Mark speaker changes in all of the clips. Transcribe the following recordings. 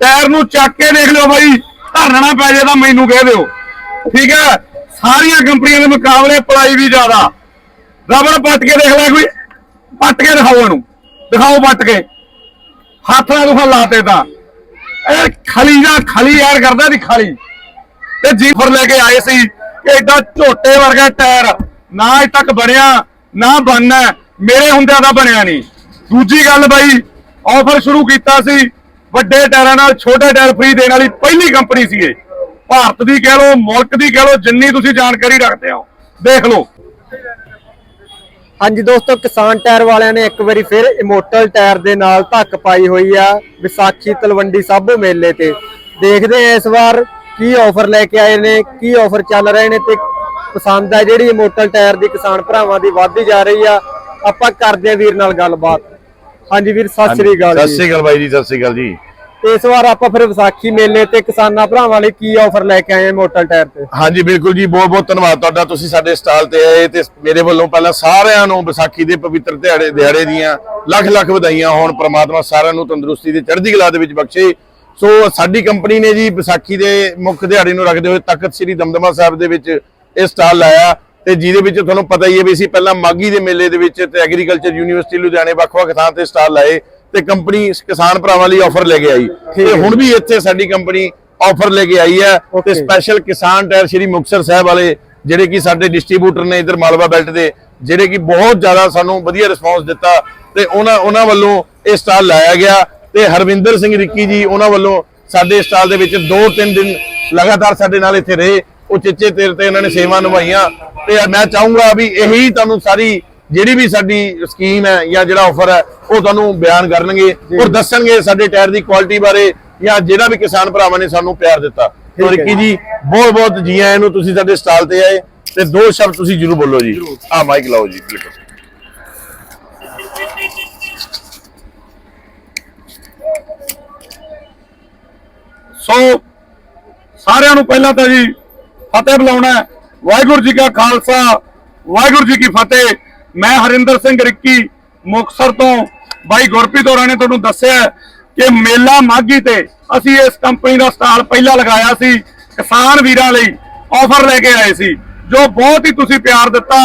Speaker 1: Tyre ਨੂੰ ਚੱਕ ਕੇ ਦੇਖ ਲਿਓ ਬਾਈ, ਧਰਨਾ ਪੈ ਜੇ ਤਾਂ ਮੈਨੂੰ ਕਹਿ ਦਿਓ। ਠੀਕ ਹੈ? ਸਾਰੀਆਂ ਕੰਪਨੀਆਂ ਦੇ ਮੁਕਾਬਲੇ ਪਲਾਈ ਵੀ ਜ਼ਿਆਦਾ। ਰਬੜ ਪੱਟ ਕੇ ਦੇਖ ਲੈ ਕੋਈ, ਪੱਟ ਕੇ ਦਿਖਾਓ ਇਹਨੂੰ। ਦਿਖਾਓ ਪੱਟ ਕੇ। ਹੱਥ ਨਾਲ ਦੁਖਾ ਲਾਤੇ ਤਾਂ। ਇਹ ਖਲੀ ਦਾ ਖਲੀ ਯਾਰ ਕਰਦਾ ਦੀ ਖਲੀ। ਤੇ ਜੀਫਰ ਲੈ ਕੇ ਆਏ ਸੀ ਕਿ ਏਡਾ ਝੋਟੇ ਵਰਗਾ ਟਾਇਰ ਨਾ ਅਜ ਤੱਕ ਬਣਿਆ, ਨਾ ਬਣਨਾ। ਮੇਰੇ ਹੁੰਦਿਆਂ ਦਾ ਬਣਿਆ ਨਹੀਂ। ਦੂਜੀ ਗੱਲ ਬਾਈ ਆਫਰ ਸ਼ੁਰੂ ਕੀਤਾ ਸੀ ਵੱਡੇ ਟਾਇਰਾਂ ਨਾਲ, ਛੋਟੇ ਟਾਇਰ ਫ੍ਰੀ ਦੇਣ ਵਾਲੀ ਪਹਿਲੀ ਕੰਪਨੀ ਸੀ ਇਹ ਭਾਰਤ ਦੀ ਕਹਿ ਲਓ, ਮੁਲਕ ਦੀ ਕਹਿ ਲਓ, ਜਿੰਨੀ ਤੁਸੀਂ ਜਾਣਕਾਰੀ ਰੱਖਦੇ ਹੋ। ਦੇਖ ਲਓ।
Speaker 2: ਹਾਂਜੀ ਦੋਸਤੋ, ਕਿਸਾਨ ਟਾਇਰ ਵਾਲਿਆਂ ਨੇ ਇੱਕ ਵਾਰੀ ਫਿਰ ਇਮੋਟਲ ਟਾਇਰ ਦੇ ਨਾਲ ਧੱਕ ਪਾਈ ਹੋਈ ਆ, ਵਿਸਾਖੀ ਤਲਵੰਡੀ ਸਾਬੋ ਮੇਲੇ ਤੇ। ਦੇਖਦੇ ਆ ਇਸ ਵਾਰ ਕੀ ਆਫਰ ਲੈ ਕੇ ਆਏ ਨੇ, ਕੀ ਆਫਰ ਚੱਲ ਰਹੇ ਨੇ ਤੇ ਪਸੰਦ ਆ ਜਿਹੜੀ ਇਮੋਟਲ ਟਾਇਰ ਦੀ ਕਿਸਾਨ ਭਰਾਵਾਂ ਦੀ ਵੱਧਦੀ ਜਾ ਰਹੀ ਆ। ਆਪਾਂ ਕਰਦੇ ਆ ਵੀਰ ਨਾਲ ਗੱਲਬਾਤ। ਹਾਂਜੀ ਵੀਰ ਸਤਿ ਸ੍ਰੀ ਅਕਾਲ
Speaker 3: ਸਤਿ
Speaker 2: ਜੀ।
Speaker 3: ਸ੍ਰੀ ਅਕਾਲ ਬਾਈ ਜੀ ਸਤਿ ਸ੍ਰੀ ਅਕਾਲ ਜੀ।
Speaker 2: ਇਸ ਵਾਰ ਆਪਾਂ ਫਿਰ ਵਿਸਾਖੀ ਮੇਲੇ ਤੇ ਕਿਸਾਨਾਂ ਭਰਾਵਾਂ ਲਈ ਕੀ ਆਫਰ ਲੈ ਕੇ ਆਏ ਆ ਇਮੋਟਲ ਟਾਇਰ ਤੇ?
Speaker 3: ਹਾਂਜੀ ਬਿਲਕੁਲ ਜੀ ਬਹੁਤ ਬਹੁਤ ਧੰਨਵਾਦ ਤੁਹਾਡਾ। ਤੁਸੀਂ ਸਾਡੇ ਸਟਾਲ ਤੇ ਆਏ ਤੇ ਮੇਰੇ ਵੱਲੋਂ ਪਹਿਲਾਂ ਸਾਰਿਆਂ ਨੂੰ ਵਿਸਾਖੀ ਦੇ ਪਵਿੱਤਰ ਦਿਹਾੜੇ ਦਿਹਾੜੇ ਦੀਆਂ ਲੱਖ ਲੱਖ ਵਧਾਈਆਂ ਹੋਣ। ਪ੍ਰਮਾਤਮਾ ਸਾਰਿਆਂ ਨੂੰ ਤੰਦਰੁਸਤੀ ਤੇ ਚੜ੍ਹਦੀ ਕਲਾ ਦੇ ਵਿੱਚ ਬਖਸ਼ੇ। ਸੋ ਸਾਡੀ ਕੰਪਨੀ ਨੇ ਜੀ ਵਿਸਾਖੀ ਦੇ ਮੁੱਖ ਦਿਹਾੜੇ ਨੂੰ ਰੱਖਦੇ ਹੋਏ ਤਖਤ ਸ੍ਰੀ ਦਮਦਮਾ ਸਾਹਿਬ ਦੇ ਵਿੱਚ ਇਹ ਸਟਾਲ ਲਾਇਆ। ਤੇ ਜਿਹਦੇ ਵਿੱਚ ਤੁਹਾਨੂੰ ਪਤਾ ਹੀ ਹੈ ਵੀ ਅਸੀਂ ਪਹਿਲਾਂ ਮਾਗੀ ਦੇ ਮੇਲੇ ਦੇ ਵਿੱਚ ਤੇ ਐਗਰੀਕਲਚਰ ਯੂਨੀਵਰਸਿਟੀ ਲੁਧਿਆਣੇ ਵੱਖ-ਵੱਖ ਥਾਂ ਤੇ ਸਟਾਲ ਲਾਏ ਤੇ ਕੰਪਨੀ ਕਿਸਾਨ ਭਰਾਵਾਂ ਲਈ ਆਫਰ ਲੈ ਕੇ ਆਈ ਤੇ ਹੁਣ ਵੀ ਇੱਥੇ ਸਾਡੀ ਕੰਪਨੀ ਆਫਰ ਲੈ ਕੇ ਆਈ ਹੈ ਤੇ. ਸਪੈਸ਼ਲ ਕਿਸਾਨ ਟਾਇਰ ਸ਼੍ਰੀ ਮੁਕਤਸਰ ਸਾਹਿਬ ਵਾਲੇ ਜਿਹੜੇ ਕਿ ਸਾਡੇ ਡਿਸਟ੍ਰੀਬਿਊਟਰ ਨੇ ਇਧਰ ਮਾਲਵਾ ਬੈਲਟ ਦੇ ਜਿਹੜੇ ਕਿ ਬਹੁਤ ਜ਼ਿਆਦਾ ਸਾਨੂੰ ਵਧੀਆ ਰਿਸਪੌਂਸ ਦਿੱਤਾ ਤੇ ਉਹਨਾਂ ਉਹਨਾਂ ਵੱਲੋਂ ਇਹ ਸਟਾਲ ਲਾਇਆ ਗਿਆ ਤੇ ਹਰਵਿੰਦਰ ਸਿੰਘ ਰਿੱਕੀ ਜੀ ਉਹਨਾਂ ਵੱਲੋਂ ਸਾਡੇ ਸਟਾਲ ਦੇ ਵਿੱਚ 2-3 ਦਿਨ ਲਗਾਤਾਰ ਸਾਡੇ ਨਾਲ ਇੱਥੇ ਰਹੇ ਉਹ ਚਿੱਚੇ ਤੇਰ ਤੇ ਉਹਨਾਂ ਨੇ ਸੇਵਾ ਨਿਭਾਈਆਂ। ਤੇ ਮੈਂ ਚਾਹੂੰਗਾ ਵੀ ਇਹੀ ਤੁਹਾਨੂੰ ਸਾਰੀ ਜਿਹੜੀ ਵੀ ਸਾਡੀ ਸਕੀਮ ਹੈ ਜਾਂ ਜਿਹੜਾ ਆਫਰ ਹੈ ਉਹ ਤੁਹਾਨੂੰ ਬਿਆਨ ਕਰਨਗੇ ਔਰ ਦੱਸਣਗੇ ਸਾਡੇ ਟਾਇਰ ਦੀ ਕੁਆਲਿਟੀ ਬਾਰੇ ਜਾਂ ਜਿਹੜਾ ਵੀ ਕਿਸਾਨ ਭਰਾਵਾਂ ਨੇ ਸਾਨੂੰ ਪਿਆਰ ਦਿੱਤਾ।
Speaker 2: ਹੈ
Speaker 3: ਰਿੱਕੀ ਜੀ। ਬਹੁਤ ਬਹੁਤ ਜੀ ਆਇਆਂ ਨੂੰ ਤੁਸੀਂ ਸਾਡੇ ਸਟਾਲ ਤੇ ਆਏ ਤੇ ਦੋ ਸ਼ਬਦ ਤੁਸੀਂ ਜਰੂਰ ਬੋਲੋ ਜੀ। ਆ ਮਾਈਕ ਲਾਓ ਜੀ ਬਿਲਕੁਲ।
Speaker 1: ਸੋ ਸਾਰਿਆਂ ਨੂੰ ਪਹਿਲਾਂ ਤਾਂ ਜੀ ਫਤਿਹ ਬੁਲਾਉਣਾ ਵਾਹਿਗੁਰੂ ਜੀ ਕਾ ਖਾਲਸਾ, ਵਾਹਿਗੁਰੂ ਜੀ ਕੀ ਫਤਿਹ। ਮੈਂ ਹਰਿੰਦਰ ਸਿੰਘ ਰਿੱਕੀ, ਮੁਕਤਸਰ ਤੋਂ। ਬਾਈ ਗੁਰਪ੍ਰੀਤ ਹੋਰਾਂ ਨੇ ਤੁਹਾਨੂੰ ਦੱਸਿਆ ਕਿ ਮੇਲਾ ਮਾਗੀ ਤੇ ਅਸੀਂ ਇਸ ਕੰਪਨੀ ਦਾ ਸਟਾਲ ਪਹਿਲਾਂ ਲਗਾਇਆ ਸੀ, ਕਿਸਾਨ ਵੀਰਾਂ ਲਈ ਆਫਰ ਲੈ ਕੇ ਆਏ ਸੀ, ਜੋ ਬਹੁਤ ਹੀ ਤੁਸੀਂ ਪਿਆਰ ਦਿੱਤਾ।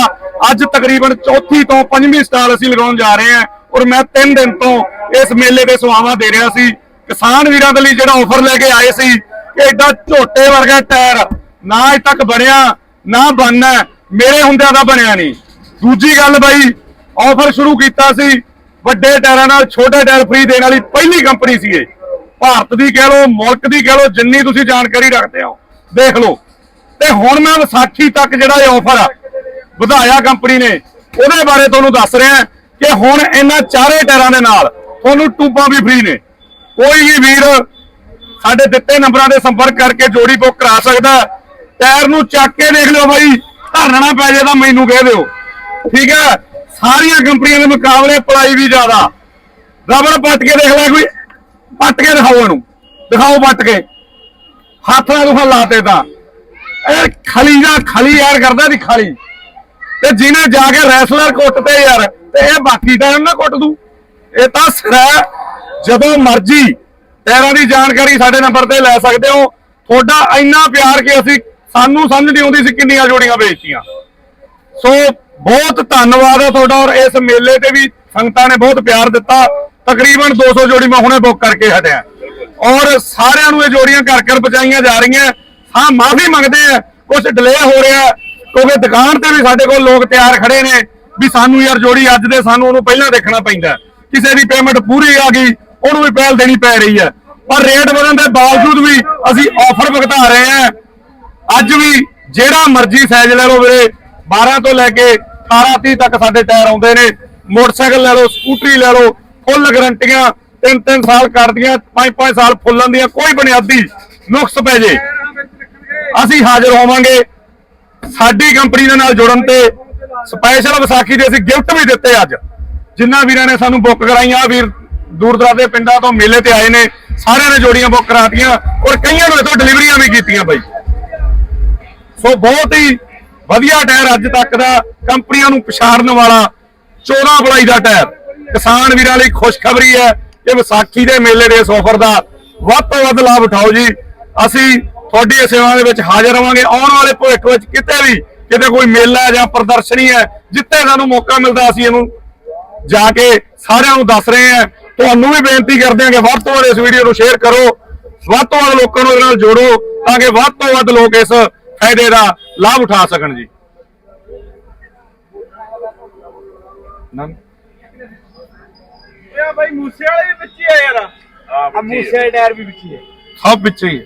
Speaker 1: ਅੱਜ ਤਕਰੀਬਨ ਚੌਥੀ ਤੋਂ ਪੰਜਵੀਂ ਸਟਾਲ ਅਸੀਂ ਲਗਾਉਣ ਜਾ ਰਹੇ ਹਾਂ ਔਰ ਮੈਂ 3 ਦਿਨ ਤੋਂ ਇਸ ਮੇਲੇ ਦੇ ਸੇਵਾਵਾਂ ਦੇ ਰਿਹਾ ਸੀ। ਕਿਸਾਨ ਵੀਰਾਂ ਦੇ ਲਈ ਜਿਹੜਾ ਆਫਰ ਲੈ ਕੇ ਆਏ ਸੀ ਕਿ ਏਡਾ ਝੋਟੇ ਵਰਗਾ ਟਾਇਰ ਨਾ ਅਜ ਤੱਕ ਬਣਿਆ, ਨਾ ਬਣਨਾ ਮੇਰੇ ਹੁੰਦਿਆਂ ਦਾ ਬਣਿਆ ਨਹੀਂ। ਦੂਜੀ ਗੱਲ ਬਾਈ ਆਫਰ ਸ਼ੁਰੂ ਕੀਤਾ ਸੀ। ਵੱਡੇ ਟਾਇਰਾਂ ਨਾਲ, ਛੋਟੇ ਟਾਇਰ ਫ੍ਰੀ ਦੇਣ ਵਾਲੀ ਪਹਿਲੀ ਕੰਪਨੀ ਸੀ ਇਹ। ਭਾਰਤ ਦੀ ਕਹਿ ਲਓ, ਮੁਲਕ ਦੀ ਕਹਿ ਲਓ, ਜਿੰਨੀ ਤੁਸੀਂ ਜਾਣਕਾਰੀ ਰੱਖਦੇ ਹੋ, ਦੇਖ ਲਓ। ਤੇ ਹੁਣ ਮੈਂ ਵਿਸਾਖੀ ਤੱਕ ਜਿਹੜਾ ਇਹ ਆਫਰ ਆ, ਵਧਾਇਆ ਕੰਪਨੀ ਨੇ। ਉਹਦੇ ਬਾਰੇ ਤੁਹਾਨੂੰ ਦੱਸ ਰਿਹਾ ਕਿ ਹੁਣ ਇਹਨਾਂ ਚਾਰੇ ਟਾਇਰਾਂ ਦੇ ਨਾਲ ਤੁਹਾਨੂੰ ਟੂਪਾਂ ਵੀ ਫ੍ਰੀ ਨੇ। ਕੋਈ ਵੀ ਵੀਰ ਸਾਡੇ ਦਿੱਤੇ ਨੰਬਰਾਂ ਦੇ ਸੰਪਰਕ ਕਰਕੇ ਜੋੜੀ ਬੁੱਕ ਕਰਾ ਸਕਦਾ ਟਾਇਰ ਨੂੰ ਚੱਕ ਕੇ ਦੇਖ ਲਿਓ ਬਾਈ, ਧਰਨਾ ਪੈ ਜੇ ਤਾਂ ਮੈਨੂੰ ਕਹਿ ਦਿਓ। ਠੀਕ ਹੈ? ਸਾਰੀਆਂ ਕੰਪਨੀਆਂ ਦੇ ਮੁਕਾਬਲੇ ਪਲਾਈ ਵੀ ਜ਼ਿਆਦਾ। ਰਬੜ ਪੱਟ ਕੇ ਦੇਖ ਲੈ ਕੋਈ, ਪੱਟ ਕੇ ਦਿਖਾਓ ਇਹਨੂੰ। ਦਿਖਾਓ ਪੱਟ ਕੇ। ਹੱਥ ਨਾਲ ਦੁਖਾ ਲਾਤੇ ਤਾਂ ਇਹ ਖਲੀ ਦਾ ਖਲੀ ਯਾਰ ਕਰਦਾ ਦੀ ਖਲੀ। ਤੇ ਜਿਹਨੇ ਜਾ ਕੇ ਰੈਸਲਰ ਕੁੱਟਦੇ ਯਾਰ, ਤੇ ਇਹ ਬਾਕੀ ਟਾਈਮ ਨਾ ਕੁੱਟ ਦੂ। ਇਹ ਤਾਂ ਸਿਰਾ ਜਦੋਂ ਮਰਜ਼ੀ ਟਾਇਰਾਂ ਦੀ ਜਾਣਕਾਰੀ ਸਾਡੇ ਨੰਬਰ ਤੇ ਲੈ ਸਕਦੇ ਹੋ। ਤੁਹਾਡਾ ਇੰਨਾ ਪਿਆਰ ਕਿ ਅਸੀਂ ਸਾਨੂੰ ਸਮਝ ਨਹੀਂ ਆਉਂਦੀ ਸੀ ਕਿੰਨੀਆਂ ਜੋੜੀਆਂ ਵੇਚਤੀਆਂ। ਸੋ ਬਹੁਤ ਧੰਨਵਾਦ ਹੈ ਤੁਹਾਡਾ ਔਰ ਇਸ ਮੇਲੇ ਤੇ ਵੀ ਸੰਗਤਾਂ ਨੇ ਬਹੁਤ ਪਿਆਰ ਦਿੱਤਾ। ਤਕਰੀਬਨ 200 ਜੋੜੀ ਮੈਂ ਹੁਣੇ ਬੁੱਕ ਕਰਕੇ ਹਟਿਆ। ਔਰ ਸਾਰਿਆਂ ਨੂੰ ਇਹ ਜੋੜੀਆਂ ਘਰ ਘਰ ਪਹੁੰਚਾਈਆਂ ਜਾ ਰਹੀਆਂ। ਹਾਂ, ਮਾਫੀ ਮੰਗਦੇ ਆ ਕੁਝ ਡਿਲੇ ਹੋ ਰਿਹਾ ਕਿਉਂਕਿ ਦੁਕਾਨ ਤੇ ਵੀ ਸਾਡੇ ਕੋਲ ਲੋਕ ਤਿਆਰ ਖੜੇ ਨੇ ਵੀ ਸਾਨੂੰ ਯਾਰ ਜੋੜੀ ਅੱਜ ਦੇ ਸਾਨੂੰ ਉਹਨੂੰ ਪਹਿਲਾਂ ਦੇਖਣਾ ਪੈਂਦਾ ਕਿਸੇ ਦੀ ਪੇਮੈਂਟ ਪੂਰੀ ਆ ਗਈ, ਉਹਨੂੰ ਵੀ ਪਹਿਲ ਦੇਣੀ ਪੈ ਰਹੀ ਹੈ। ਪਰ ਰੇਟ ਵਧਣ ਦੇ ਬਾਵਜੂਦ ਵੀ ਅਸੀਂ ਆਫਰ ਭੁਗਤਾ ਰਹੇ ਹਾਂ। ਅੱਜ ਵੀ ਜਿਹੜਾ ਮਰਜ਼ੀ ਸਾਈਜ਼ ਲੈ ਲਓ ਵੀਰੇ 12 ਤੋਂ ਲੈ ਕੇ 18 30 ਤੱਕ ਸਾਡੇ ਟਾਇਰ ਆਉਂਦੇ ਨੇ। ਮੋਟਰਸਾਈਕਲ ਲੈ ਲਓ, ਸਕੂਟਰੀ ਲੈ ਲਓ, ਫੁੱਲ ਗਰੰਟੀਆਂ, ਤਿੰਨ ਤਿੰਨ ਸਾਲ ਕਰਦੀਆਂ 5-5 ਸਾਲ ਫੁੱਲਣ ਦੀਆਂ, ਕੋਈ ਬੁਨਿਆਦੀ ਨੁਕਸ ਪੈ ਜੇ। ਅਸੀਂ ਹਾਜ਼ਰ ਹੋਵਾਂਗੇ ਸਾਡੀ ਕੰਪਨੀ ਦੇ ਨਾਲ ਜੁੜਨ ਤੇ। ਸਪੈਸ਼ਲ ਵਿਸਾਖੀ ਦੇ ਅਸੀਂ ਗਿਫਟ ਵੀ ਦਿੱਤੇ ਅੱਜ। ਜਿੰਨਾ ਵੀਰਾਂ ਨੇ ਸਾਨੂੰ ਬੁੱਕ ਕਰਾਈਆਂ, ਵੀਰ ਦੂਰ ਦਰਾਡੇ ਦੇ ਪਿੰਡਾਂ ਤੋਂ ਮੇਲੇ ਤੇ ਆਏ ਨੇ, ਸਾਰਿਆਂ ਨੇ ਜੋੜੀਆਂ ਬੁੱਕ ਕਰਾਤੀਆਂ ਔਰ ਕਈਆਂ ਨੂੰ ਇਥੋਂ ਡਿਲੀਵਰੀਆਂ ਵੀ ਕੀਤੀਆਂ ਬਾਈ। ਸੋ ਬਹੁਤ ਹੀ ਵਧੀਆ ਟਾਇਰ ਅੱਜ ਤੱਕ ਦਾ, ਕੰਪਨੀਆਂ ਨੂੰ ਪਛਾੜਨ ਵਾਲਾ 14 ਬਲਾਈ ਦਾ ਟਾਇਰ। ਕਿਸਾਨ ਵੀਰਾਂ ਲਈ ਖੁਸ਼ਖਬਰੀ ਹੈ ਕਿ ਵਿਸਾਖੀ ਦੇ ਮੇਲੇ ਦੇ ਇਸ ਆਫਰ ਦਾ ਵੱਧ ਤੋਂ ਵੱਧ ਲਾਭ ਉਠਾਓ ਜੀ। ਅਸੀਂ ਤੁਹਾਡੀ ਸੇਵਾ ਦੇ ਵਿੱਚ ਹਾਜ਼ਰ ਰਵਾਂਗੇ। ਆਉਣ ਵਾਲੇ ਭਵਿੱਖ ਵਿੱਚ ਕਿਤੇ ਵੀ ਕਿਤੇ ਕੋਈ ਮੇਲਾ ਜਾਂ ਪ੍ਰਦਰਸ਼ਨੀ ਹੈ, ਜਿੱਥੇ ਸਾਨੂੰ ਮੌਕਾ ਮਿਲਦਾ, ਅਸੀਂ ਇਹਨੂੰ ਜਾ ਕੇ ਸਾਰਿਆਂ ਨੂੰ ਦੱਸ ਰਹੇ ਹਾਂ। ਤੁਹਾਨੂੰ ਵੀ ਬੇਨਤੀ ਕਰਦੇ ਹਾਂ ਕਿ ਵੱਧ ਤੋਂ ਵੱਧ ਇਸ ਵੀਡੀਓ ਨੂੰ ਸ਼ੇਅਰ ਕਰੋ। ਵੱਧ ਤੋਂ ਵੱਧ ਲੋਕਾਂ ਨੂੰ ਇਹਦੇ ਨਾਲ ਜੋੜੋ, ਤਾਂ ਕਿ ਵੱਧ ਤੋਂ ਵੱਧ ਲੋਕ ਇਸ ਫਾਇਦੇ ਦਾ ਲਾਭ ਉਠਾ ਸਕਣ ਜੀ।
Speaker 4: ਇਹ ਬਾਈ ਮੂਸੇ ਵਾਲੇ ਵੀ ਵਿੱਚ ਹੀ ਆ ਯਾਰ। ਆ ਮੂਸੇ ਵਾਲੇ ਟਾਇਰ ਵੀ ਵਿੱਚ ਹੀ ਆ।
Speaker 1: ਸਭ ਪਿੱਛੇ ਹੀ ਹੈ।